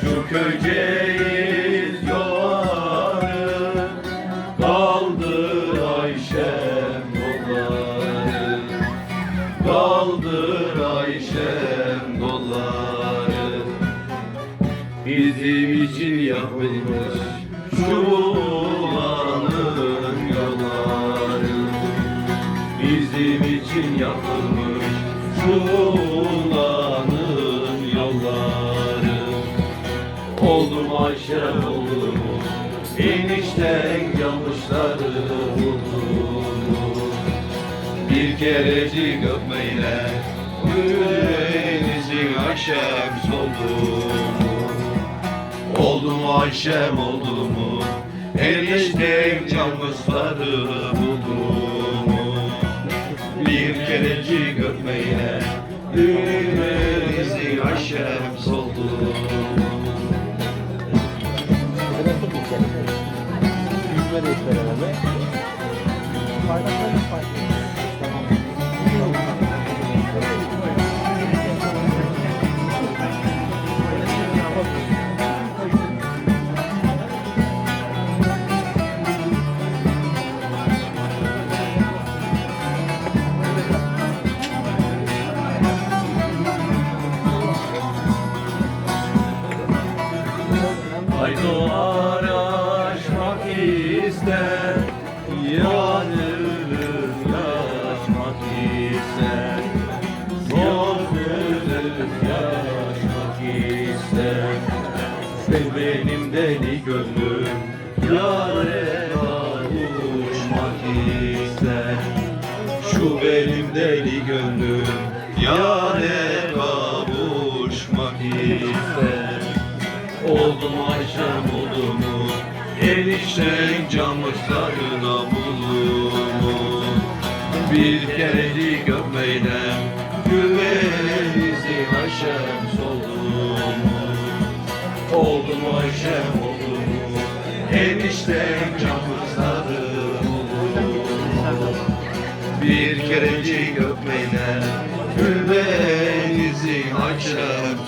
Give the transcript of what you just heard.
Şu köyceğiz yolları Kaldı Ayşem yolları. Kaldı Ayşem yolları. Bizim için yapılmış şu ulanın yolları. Bizim için yapılmış şu ulanın yolları. Oldu mu Ayşe oldu mu Enişten yanlışları buldu mu Bir kerecik öpmeyle Yüreğinizin Ayşem soldu mu Oldu mu Ayşem oldu mu Enişten yanlışları buldu mu Bir kerecik öpmeyle Yüreğinizin Ayşem soldu Yüzme de ister herhalde. Bardakları farklı. Ay doğar aşmak ister Yanırım yaşmak ister. Gönlüm yaşmak ister. Sen benim deli gönlüm Yâre kavuşmak ister. Şu benim deli gönlüm Yâre kavuşmak ister Oldu mu Ayşem oldu mu? Enişten camışlarına buldu mu? Bir kerecik öpmeyle Güvenizi Ayşem soldu mu? Oldu mu Ayşem oldu mu? Enişten mu? Bir kerecik öpmeyle Güvenizi Ayşem